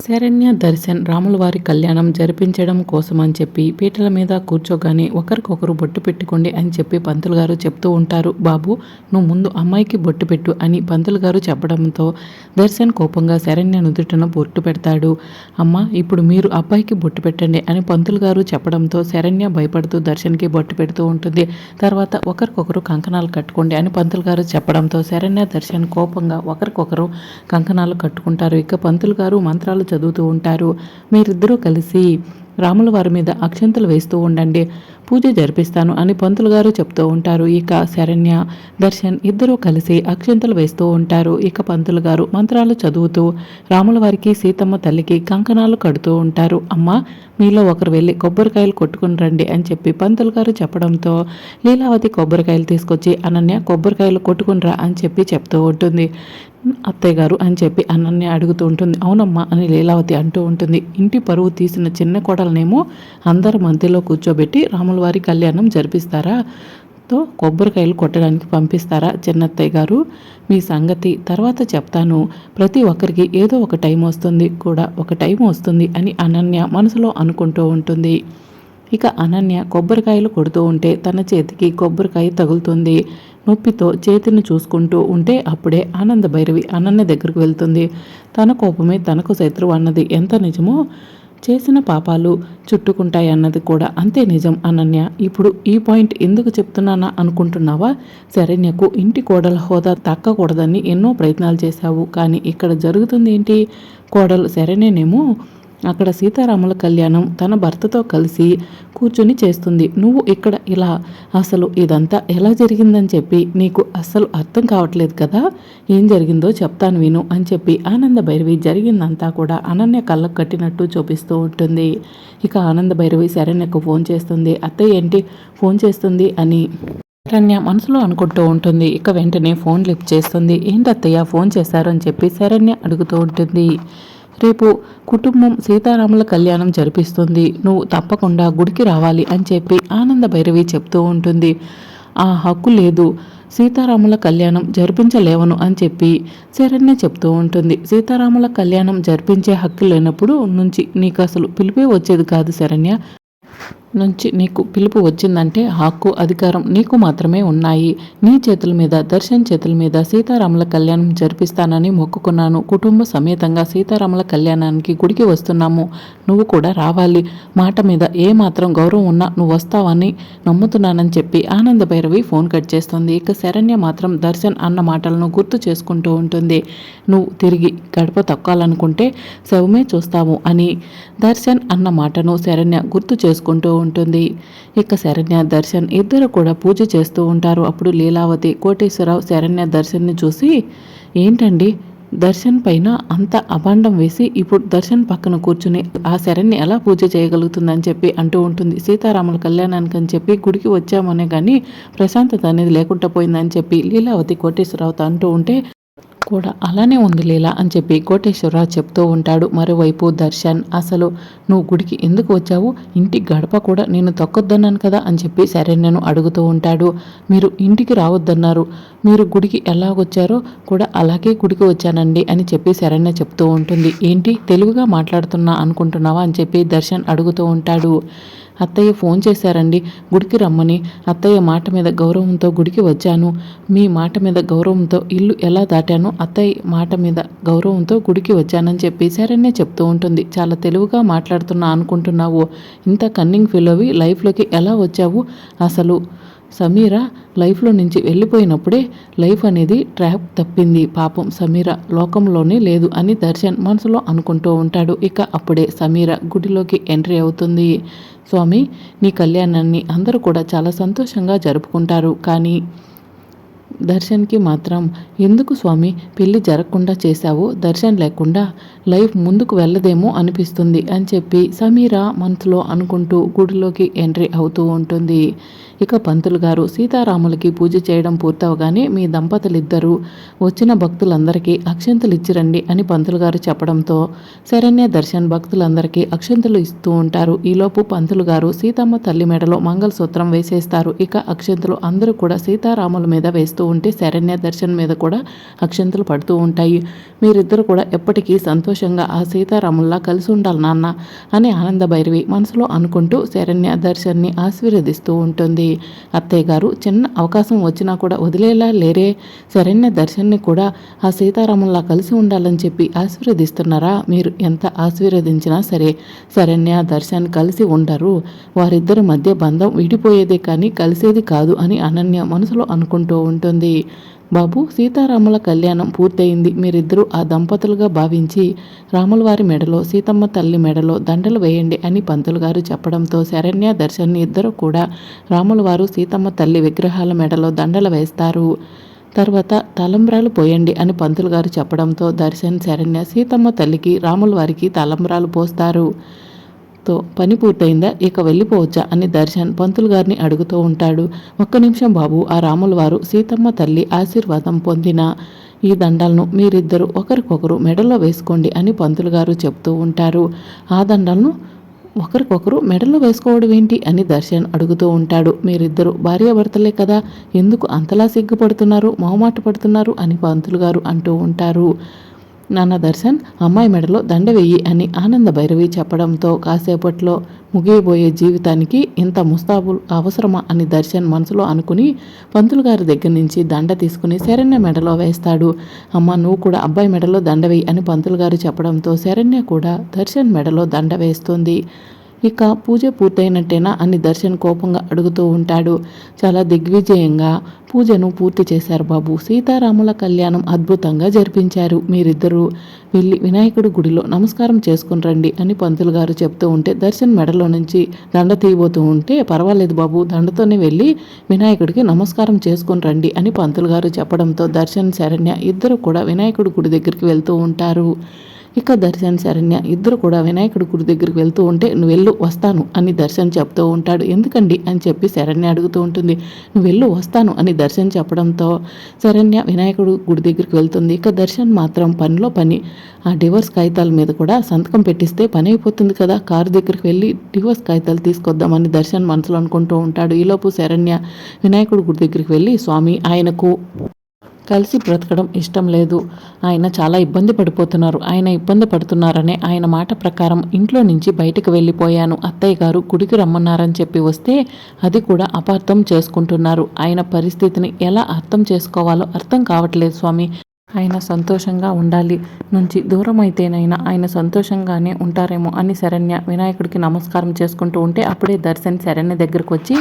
శరణ్య దర్శన్ రాములవారి కళ్యాణం జరిపించడం కోసం అని చెప్పి పీటల మీద కూర్చోగానే ఒకరికొకరు బొట్టు పెట్టుకోండి అని చెప్పి పంతులు గారు చెప్తూ ఉంటారు. బాబు నువ్వు ముందు అమ్మాయికి బొట్టు పెట్టు అని పంతులు గారు చెప్పడంతో దర్శన్ కోపంగా శరణ్య నుదుటను బొట్టు పెడతాడు. అమ్మ ఇప్పుడు మీరు అబ్బాయికి బొట్టు పెట్టండి అని పంతులు గారు చెప్పడంతో శరణ్య భయపడుతూ దర్శన్కి బొట్టు పెడుతూ ఉంటుంది. తర్వాత ఒకరికొకరు కంకణాలు కట్టుకోండి అని పంతులు గారు చెప్పడంతో శరణ్య దర్శన్ కోపంగా ఒకరికొకరు కంకణాలు కట్టుకుంటారు. ఇక పంతులు గారు మంత్రాలు చదువుతూ ఉంటారు. మీరిద్దరూ కలిసి రాముల వారి మీద అక్షంతలు వేస్తూ ఉండండి. పూజ జరిపిస్తాను అని పంతులు గారు చెప్తూ ఉంటారు. ఇక శరణ్య దర్శన్ ఇద్దరూ కలిసి అక్షంతలు వేస్తూ ఉంటారు. ఇక పంతులు గారు మంత్రాలు చదువుతూ రాముల వారికి సీతమ్మ తల్లికి కంకణాలు కడుతూ ఉంటారు. అమ్మ మీలో ఒకరు వెళ్ళి కొబ్బరికాయలు కొట్టుకుని రండి అని చెప్పి పంతులు గారు చెప్పడంతో లీలావతి కొబ్బరికాయలు తీసుకొచ్చి అనన్య కొబ్బరికాయలు కొట్టుకునిరా అని చెప్పి చెప్తూ ఉంటుంది. అత్తయ్య గారు అని చెప్పి అనన్య అడుగుతూ ఉంటుంది. అవునమ్మా అని లీలావతి అంటూ ఉంటుంది. ఇంటి పరువు తీసిన చిన్న కోడలనేమో అందరు మధ్యలో కూర్చోబెట్టి రాముల వారి కళ్యాణం జరిపిస్తారా? తో కొబ్బరికాయలు కొట్టడానికి పంపిస్తారా? చిన్నత్తయ్య గారు మీ సంగతి తర్వాత చెప్తాను. ప్రతి ఒక్కరికి ఏదో ఒక టైం వస్తుంది. కూడా ఒక టైం వస్తుంది అని అనన్య మనసులో అనుకుంటూ ఉంటుంది. ఇక అనన్య కొబ్బరికాయలు కొడుతూ ఉంటే తన చేతికి కొబ్బరికాయ తగులుతుంది. నొప్పితో చేతిని చూసుకుంటూ ఉంటే అప్పుడే ఆనంద భైరవి అనన్య దగ్గరకు వెళ్తుంది. తన కోపమే తనకు శత్రువు అన్నది ఎంత నిజమో చేసిన పాపాలు చుట్టుకుంటాయి అన్నది కూడా అంతే నిజం అనన్య. ఇప్పుడు ఈ పాయింట్ ఎందుకు చెప్తున్నానా అనుకుంటున్నావా? శరణ్యకు ఇంటి కోడల హోదా తక్కకూడదని ఎన్నో ప్రయత్నాలు చేశావు. కానీ ఇక్కడ జరుగుతుంది ఏంటి? కోడలు శరణ్యనేమో అక్కడ సీతారాముల కళ్యాణం తన భర్తతో కలిసి కూర్చుని చేస్తుంది. నువ్వు ఇక్కడ ఇలా? అసలు ఇదంతా ఎలా జరిగిందని చెప్పి నీకు అస్సలు అర్థం కావట్లేదు కదా? ఏం జరిగిందో చెప్తాను విను అని చెప్పి ఆనంద భైరవి జరిగిందంతా కూడా అనన్య కళ్ళకు కట్టినట్టు చూపిస్తూ ఉంటుంది. ఇక ఆనంద భైరవి శరణ్యకు ఫోన్ చేస్తుంది. అత్తయ్య ఏంటి? ఫోన్ చేస్తుంది? అని శరణ్య మనసులో అనుకుంటూ ఉంటుంది. ఇక వెంటనే ఫోన్ లిఫ్ట్ చేస్తుంది. ఏంటత్తయ్య? ఫోన్ చేశారు అని చెప్పి శరణ్య అడుగుతూ ఉంటుంది. రేపు కుటుంబం సీతారాముల కళ్యాణం జరిపిస్తుంది. నువ్వు తప్పకుండా గుడికి రావాలి అని చెప్పి ఆనంద భైరవి చెప్తూ ఉంటుంది. ఆ హక్కు లేదు. సీతారాముల కళ్యాణం జరిపించలేవను అని చెప్పి శరణ్య చెప్తూ ఉంటుంది. సీతారాముల కళ్యాణం జరిపించే హక్కు లేనప్పుడు నుంచి నీకు అసలు పిలిపే వచ్చేది కాదు శరణ్య. నుంచి నీకు పిలుపు వచ్చిందంటే హక్కు అధికారం నీకు మాత్రమే ఉన్నాయి. నీ చేతుల మీద దర్శన్ చేతుల మీద సీతారాముల కళ్యాణం జరిపిస్తానని మొక్కుకున్నాను. కుటుంబ సమేతంగా సీతారాముల కళ్యాణానికి గుడికి వస్తున్నాము. నువ్వు కూడా రావాలి. మాట మీద ఏ మాత్రం గౌరవం ఉన్నా నువ్వు వస్తావని నమ్ముతున్నానని చెప్పి ఆనంద భైరవి ఫోన్ కట్ చేస్తుంది. ఇక శరణ్య మాత్రం దర్శన్ అన్న మాటలను గుర్తు చేసుకుంటూ ఉంటుంది. నువ్వు తిరిగి గడప తొక్కాలనుకుంటే శవమే చూస్తాము అని దర్శన్ అన్న మాటను శరణ్య గుర్తు చేసుకుంటూ ఉంటుంది. ఇక శరణ్య దర్శన్ ఇద్దరు కూడా పూజ చేస్తూ ఉంటారు. అప్పుడు లీలావతి కోటేశ్వరరావు శరణ్య దర్శన్ని చూసి ఏంటండి? దర్శన్ పైన అంత అభాండం వేసి ఇప్పుడు దర్శన్ పక్కన కూర్చుని ఆ శరణ్ని ఎలా పూజ చేయగలుగుతుందని చెప్పి అంటూ ఉంటుంది. సీతారాముల కళ్యాణానికి అని చెప్పి గుడికి వచ్చామనే కానీ ప్రశాంతత అనేది లేకుండా పోయిందని చెప్పి లీలావతి కోటేశ్వరరావుతో అంటూ ఉంటే కూడా అలానే ఉంది లీలా అని చెప్పి కోటేశ్వరరావు చెప్తూ ఉంటాడు. మరోవైపు దర్శన్ అసలు నువ్వు గుడికి ఎందుకు వచ్చావు? ఇంటి గడప కూడా నేను తొక్కొద్దన్నాను కదా అని చెప్పి శరణ్యను అడుగుతూ ఉంటాడు. మీరు ఇంటికి రావద్దన్నారు. మీరు గుడికి ఎలా వచ్చారో కూడా అలాగే గుడికి వచ్చానండి అని చెప్పి శరణ్య చెప్తూ ఉంటుంది. ఏంటి? తెలుగుగా మాట్లాడుతున్నా అనుకుంటున్నావా? అని చెప్పి దర్శన్ అడుగుతూ ఉంటాడు. అత్తయ్య ఫోన్ చేశారండి గుడికి రమ్మని. అత్తయ్య మాట మీద గౌరవంతో గుడికి వచ్చాను. మీ మాట మీద గౌరవంతో ఇల్లు ఎలా దాటాను అత్తయ్య మాట మీద గౌరవంతో గుడికి వచ్చానని చెప్పి సరేనే చెప్తూ ఉంటుంది. చాలా తెలివిగా మాట్లాడుతున్నా అనుకుంటున్నావు. ఇంత కన్నింగ్ ఫీల్ అవి లైఫ్లోకి ఎలా వచ్చావు? అసలు సమీర లైఫ్లో నుంచి వెళ్ళిపోయినప్పుడే లైఫ్ అనేది ట్రాప్ తప్పింది. పాపం సమీర లోకంలోనే లేదు అని దర్శన్ మనసులో అనుకుంటూ ఉంటాడు. ఇక అప్పుడే సమీర గుడిలోకి ఎంట్రీ అవుతుంది. స్వామి నీ కళ్యాణాన్ని అందరూ కూడా చాలా సంతోషంగా జరుపుకుంటారు. కానీ దర్శన్కి మాత్రం ఎందుకు స్వామి పెళ్ళి జరగకుండా చేశావో దర్శన్ లేకుండా లైఫ్ ముందుకు వెళ్ళదేమో అనిపిస్తుంది అని చెప్పి సమీర మనసులో అనుకుంటూ గుడిలోకి ఎంట్రీ అవుతూ ఉంటుంది. ఇక పంతులు గారు సీతారాములకి పూజ చేయడం పూర్తవగానే మీ దంపతులిద్దరూ వచ్చిన భక్తులందరికీ అక్షంతలు ఇచ్చిరండి అని పంతులు గారు చెప్పడంతో శరణ్య దర్శన్ భక్తులందరికీ అక్షంతలు ఇస్తూ ఉంటారు. ఈలోపు పంతులు గారు సీతమ్మ తల్లి మెడలో మంగళసూత్రం వేసేస్తారు. ఇక అక్షంతలు అందరూ కూడా సీతారాముల మీద వేస్తూ ఉంటే శరణ్య దర్శన్ మీద కూడా అక్షంతలు పడుతూ ఉంటాయి. మీరిద్దరు కూడా ఎప్పటికీ సంతోషంగా ఆ సీతారాముల్లా కలిసి ఉండాలి నాన్న అని ఆనంద భైరవి మనసులో అనుకుంటూ శరణ్య దర్శన్ని ఆశీర్వదిస్తూ ఉంటుంది. అత్తయ్య గారు చిన్న అవకాశం వచ్చినా కూడా వదిలేలా లేరే. శరణ్య దర్శన్ని కూడా ఆ సీతారాముల్లా కలిసి ఉండాలని చెప్పి ఆశీర్వదిస్తున్నారా? మీరు ఎంత ఆశీర్వదించినా సరే శరణ్య దర్శన్ కలిసి ఉండరు. వారిద్దరి మధ్య బంధం విడిపోయేదే కానీ కలిసేది కాదు అని అనన్య మనసులో అనుకుంటూ ఉంటుంది. బాబు సీతారాముల కళ్యాణం పూర్తయింది. మీరిద్దరూ ఆ దంపతులుగా భావించి రాములవారి మెడలో సీతమ్మ తల్లి మెడలో దండలు వేయండి అని పంతులు గారు చెప్పడంతో శరణ్య దర్శన్ని ఇద్దరు కూడా రాములవారు సీతమ్మ తల్లి విగ్రహాల మెడలో దండలు వేస్తారు. తర్వాత తలంబ్రాలు పోయండి అని పంతులు గారు చెప్పడంతో దర్శన్ శరణ్య సీతమ్మ తల్లికి రాముల వారికి తలంబ్రాలు పోస్తారు. తో పని పూర్తయిందా? ఇక వెళ్ళిపోవచ్చా? అని దర్శన్ పంతులు గారిని అడుగుతూ ఉంటాడు. ఒక్క నిమిషం బాబు ఆ రాముల వారు సీతమ్మ తల్లి ఆశీర్వాదం పొందిన ఈ దండలను మీరిద్దరూ ఒకరికొకరు మెడలో వేసుకోండి అని పంతులు గారు చెప్తూ ఉంటారు. ఆ దండలను ఒకరికొకరు మెడలో వేసుకోవడం ఏంటి అని దర్శన్ అడుగుతూ ఉంటాడు. మీరిద్దరు భార్యాభర్తలే కదా ఎందుకు అంతలా సిగ్గుపడుతున్నారు మొహమాట పడుతున్నారు అని పంతులు గారు అంటూ ఉంటారు. నాన్న దర్శన్ అమ్మాయి మెడలో దండ వెయ్యి అని ఆనంద భైరవి చెప్పడంతో కాసేపట్లో ముగియబోయే జీవితానికి ఇంత ముస్తాబు అవసరమా అని దర్శన్ మనసులో అనుకుని పంతులు గారి దగ్గర నుంచి దండ తీసుకుని శరణ్య మెడలో వేస్తాడు. అమ్మ నువ్వు కూడా అబ్బాయి మెడలో దండ వెయ్యి అని పంతులు గారు చెప్పడంతో శరణ్య కూడా దర్శన్ మెడలో దండ వేస్తుంది. ఇక పూజ పూర్తయినట్టేనా అని దర్శన్ కోపంగా అడుగుతూ ఉంటాడు. చాలా దిగ్విజయంగా పూజను పూర్తి చేశారు బాబు. సీతారాముల కళ్యాణం అద్భుతంగా జరిపించారు మీరిద్దరూ. వెళ్ళి వినాయకుడి గుడిలో నమస్కారం చేసుకుని రండి అని పంతులు గారు చెప్తూ ఉంటే దర్శన్ మెడలో నుంచి దండ తీయబోతూ ఉంటే పర్వాలేదు బాబు దండతోనే వెళ్ళి వినాయకుడికి నమస్కారం చేసుకుని రండి అని పంతులు గారు చెప్పడంతో దర్శన్ శరణ్య ఇద్దరు కూడా వినాయకుడి గుడి దగ్గరికి వెళ్తూ ఉంటారు. ఇక దర్శన్ శరణ్య ఇద్దరు కూడా వినాయకుడి గుడి దగ్గరికి వెళ్తూ ఉంటే నువ్వు వెళ్ళు వస్తాను అని దర్శన్ చెప్తూ ఉంటాడు. ఎందుకండి? అని చెప్పి శరణ్య అడుగుతూ ఉంటుంది. నువ్వు వెళ్ళు వస్తాను అని దర్శన్ చెప్పడంతో శరణ్య వినాయకుడు గుడి దగ్గరికి వెళ్తుంది. ఇక దర్శన్ మాత్రం పనిలో పని. ఆ డివోర్స్ కాగితాల మీద కూడా సంతకం పెట్టిస్తే పని అయిపోతుంది కదా. కారు దగ్గరికి వెళ్ళి డివోర్స్ కాగితాలు తీసుకొద్దామని దర్శన్ మనసులో అనుకుంటూ ఉంటాడు. ఈలోపు శరణ్య వినాయకుడి గుడి దగ్గరికి వెళ్ళి స్వామి ఆయనకు కలిసి బ్రతకడం ఇష్టం లేదు. ఆయన చాలా ఇబ్బంది పడిపోతున్నారు. ఆయన ఇబ్బంది పడుతున్నారనే ఆయన మాట ప్రకారం ఇంట్లో నుంచి బయటకు వెళ్ళిపోయాను. అత్తయ్య గారు గుడికి రమ్మన్నారని చెప్పి వస్తే అది కూడా అపార్థం చేసుకుంటున్నారు. ఆయన పరిస్థితిని ఎలా అర్థం చేసుకోవాలో అర్థం కావట్లేదు స్వామి. ఆయన సంతోషంగా ఉండాలి. నుంచి దూరం అయితేనైనా ఆయన సంతోషంగానే ఉంటారేమో అని శరణ్య వినాయకుడికి నమస్కారం చేసుకుంటూ ఉంటే అప్పుడే దర్శన్ శరణ్య దగ్గరకు వచ్చి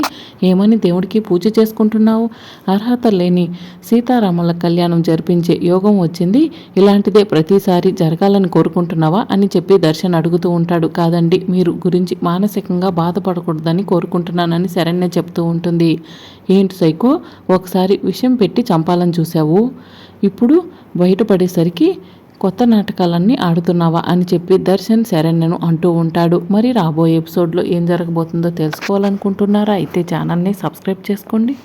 ఏమని దేవుడికి పూజ చేసుకుంటున్నావు? అర్హత లేని సీతారాముల కళ్యాణం జరిపించే యోగం వచ్చింది. ఇలాంటిదే ప్రతిసారి జరగాలని కోరుకుంటున్నావా? అని చెప్పి దర్శన్ అడుగుతూ ఉంటాడు. కాదండి మీరు గురించి మానసికంగా బాధపడకూడదని కోరుకుంటున్నానని శరణ్య చెప్తూ ఉంటుంది. ఏంటి సైకో? ఒకసారి విషయం పెట్టి చంపాలని చూసావు ఇప్పుడు బయటపడేసరికి కొత్త నాటకాలన్నీ ఆడుతున్నావా అని చెప్పి దర్శన్ శరణ్యను అంటూ ఉంటాడు. మరి రాబోయే ఎపిసోడ్లో ఏం జరగబోతుందో తెలుసుకోవాలనుకుంటున్నారా? అయితే ఛానల్ని సబ్స్క్రైబ్ చేసుకోండి.